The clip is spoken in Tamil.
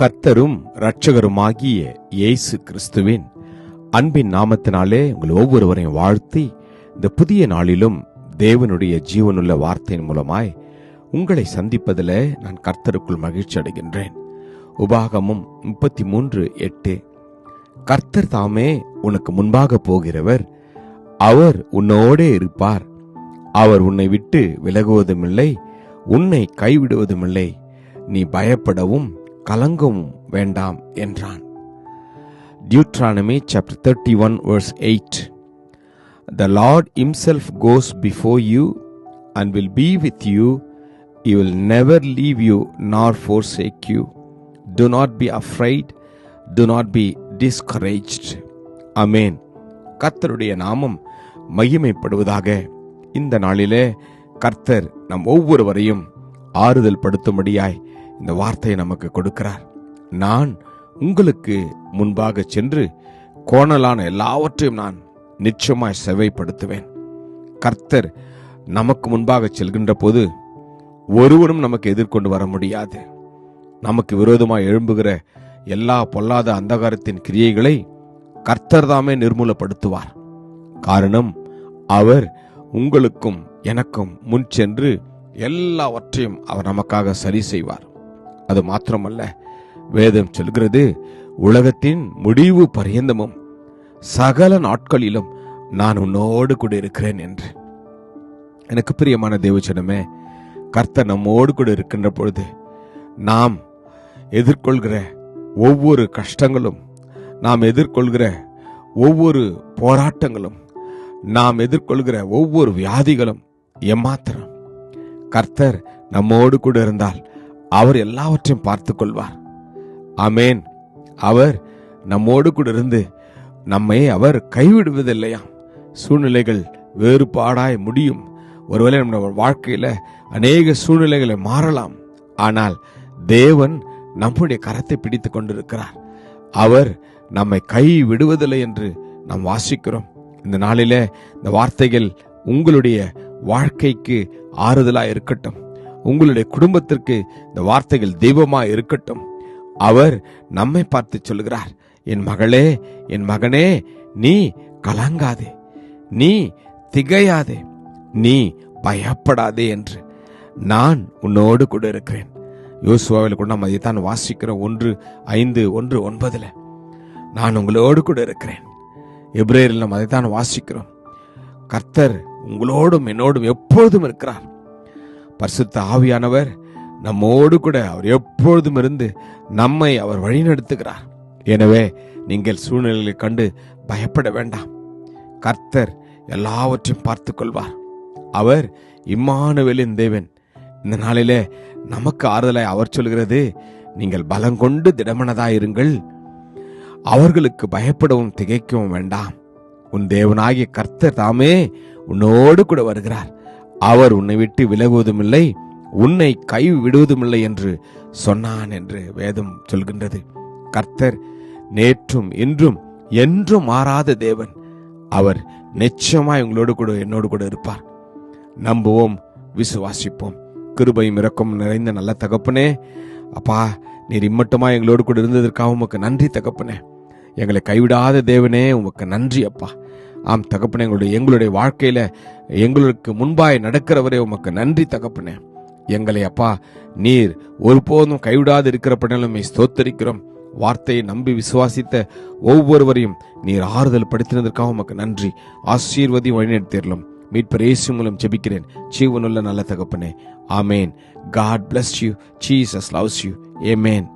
கர்த்தரும் இரட்சகருமாகிய இயேசு கிறிஸ்துவின் அன்பின் நாமத்தினாலே உங்கள் ஒவ்வொருவரையும் வாழ்த்தி இந்த புதிய நாளிலும் தேவனுடைய ஜீவனுள்ள வார்த்தையின் மூலமாய் உங்களை சந்திப்பதில் நான் கர்த்தருக்குள் மகிழ்ச்சி அடைகின்றேன். உபாகமும் முப்பத்தி மூன்று எட்டு. கர்த்தர் தாமே உனக்கு முன்பாக போகிறவர். அவர் உன்னோடே இருப்பார். அவர் உன்னை விட்டு விலகுவதுமில்லை உன்னை கைவிடுவதுமில்லை. நீ பயப்படவும் கலங்கவும் வேண்டாம் என்றான் Deuteronomy chapter thirty one verse eight the Lord himself goes before you and will be with you you will never leave you nor forsake you do not be afraid do not be discouraged amen கர்த்தருடைய நாமம் மகிமைப்படுவதாக இந்த நாளிலே கர்த்தர் நம் ஒவ்வொருவரையும் ஆறுதல் படுத்தும்படியாய் இந்த வார்த்தையை நமக்கு கொடுக்கிறார். நான் உங்களுக்கு முன்பாக சென்று கோணலான எல்லாவற்றையும் நான் நிச்சயமாய் செவைப்படுத்துவேன். கர்த்தர் நமக்கு முன்பாக செல்கின்ற போது ஒருவனும் நமக்கு எதிர்கொண்டு வர முடியாது. நமக்கு விரோதமாக எழும்புகிற எல்லா பொல்லாத அந்தகாரத்தின் கிரியைகளை கர்த்தர் தாமே நிர்மூலப்படுத்துவார். காரணம் அவர் உங்களுக்கும் எனக்கும் முன் சென்று எல்லாவற்றையும் அவர் நமக்காக சரி செய்வார். அது மாத்திரமல்ல. வேதம் சொல்கிறது உலகத்தின் முடிவு பரியந்தமும் சகல நாட்களிலும் நான் உன்னோடு கூட இருக்கிறேன் என்று. எனக்கு பிரியமான தேவச்சனமே கர்த்தர் நம்மோடு கூட இருக்கின்ற பொழுது நாம் எதிர்கொள்கிற ஒவ்வொரு கஷ்டங்களும் நாம் எதிர்கொள்கிற ஒவ்வொரு போராட்டங்களும் நாம் எதிர்கொள்கிற ஒவ்வொரு வியாதிகளும் எம்மாத்திரம் கர்த்தர் நம்மோடு கூட இருந்தால் அவர் எல்லாவற்றையும் பார்த்து கொள்வார் ஆமேன். அவர் நம்மோடு கூட இருந்து நம்மை அவர் கைவிடுவதில்லையாம் சூழ்நிலைகள் வேறுபாடாய் முடியும். ஒருவேளை நம்ம வாழ்க்கையில் அநேக சூழ்நிலைகளை மாறலாம். ஆனால் தேவன் நம்முடைய கரத்தை பிடித்து கொண்டிருக்கிறார். அவர் நம்மை கை விடுவதில்லை என்று நாம் வாசிக்கிறோம். இந்த நாளில் இந்த வார்த்தைகள் உங்களுடைய வாழ்க்கைக்கு ஆறுதலாக இருக்கட்டும். உங்களுடைய குடும்பத்திற்கு இந்த வார்த்தைகள் தெய்வமா இருக்கட்டும். அவர் நம்மை பார்த்து சொல்கிறார் என் மகளே என் மகனே நீ கலங்காதே நீ திகையாதே நீ பயப்படாதே என்று நான் உன்னோடு கூட இருக்கிறேன். யோசுவாவில் கூட நம்ம அதைத்தான் வாசிக்கிறோம் ஒன்று ஐந்து ஒன்று ஒன்பதுல. நான் உங்களோடு கூட இருக்கிறேன். எப்ரேரில் நம்ம அதைத்தான் வாசிக்கிறோம். கர்த்தர் உங்களோடும் என்னோடும் எப்பொழுதும் இருக்கிறார். பரிசுத்த ஆவியானவர் நம்மோடு கூட அவர் எப்பொழுதும் இருந்து நம்மை அவர் வழிநடத்துகிறார். எனவே நீங்கள் சூழ்நிலைகளை கண்டு பயப்பட வேண்டாம். கர்த்தர் எல்லாவற்றையும் பார்த்து கொள்வார் அவர் இம்மானுவேலின் தேவன். இந்த நாளிலே நமக்கு ஆறுதலாய் அவர் சொல்கிறது நீங்கள் பலம் கொண்டு திடமனதாயிருங்கள் அவர்களுக்கு பயப்படவும் திகைக்கவும் வேண்டாம். உன் தேவனாகிய கர்த்தர் தாமே உன்னோடு கூட வருகிறார். அவர் உன்னை விட்டு விலகுவதுமில்லை உன்னை கை விடுவதுமில்லை என்று சொன்னான் என்று வேதம் சொல்கின்றது. கர்த்தர் நேற்றும் இன்றும் என்றும் மாறாத தேவன். அவர் நிச்சயமாய் உங்களோடு கூட என்னோடு கூட இருப்பார். நம்புவோம் விசுவாசிப்போம். கிருபையும் இறக்கம் நிறைந்த நல்ல தகப்பனே. அப்பா நீர் இம்மட்டுமா எங்களோடு கூட இருந்ததற்காக உமக்கு நன்றி தகப்பனே. எங்களை கைவிடாத தேவனே உமக்கு நன்றி அப்பா. ஆம் தகப்பனே எங்களுடைய எங்களுடைய வாழ்க்கையில் எங்களுக்கு முன்பாய் நடக்கிறவரே உமக்கு நன்றி தகப்பனே. எங்களை அப்பா நீர் ஒருபோதும் கைவிடாது இருக்கிறப்படினாலும் ஸ்தோத்தரிக்கிறோம். வார்த்தையை நம்பி விசுவாசித்த ஒவ்வொருவரையும் நீர் ஆறுதல் படுத்தினதற்காக உமக்கு நன்றி. ஆசீர்வதி வழிநடத்திடலும் மீட்பர் இயேசு மூலம் ஜெபிக்கிறேன். ஜீவனுள்ள நல்ல தகப்பனே. ஆமேன். God bless you Jesus loves you amen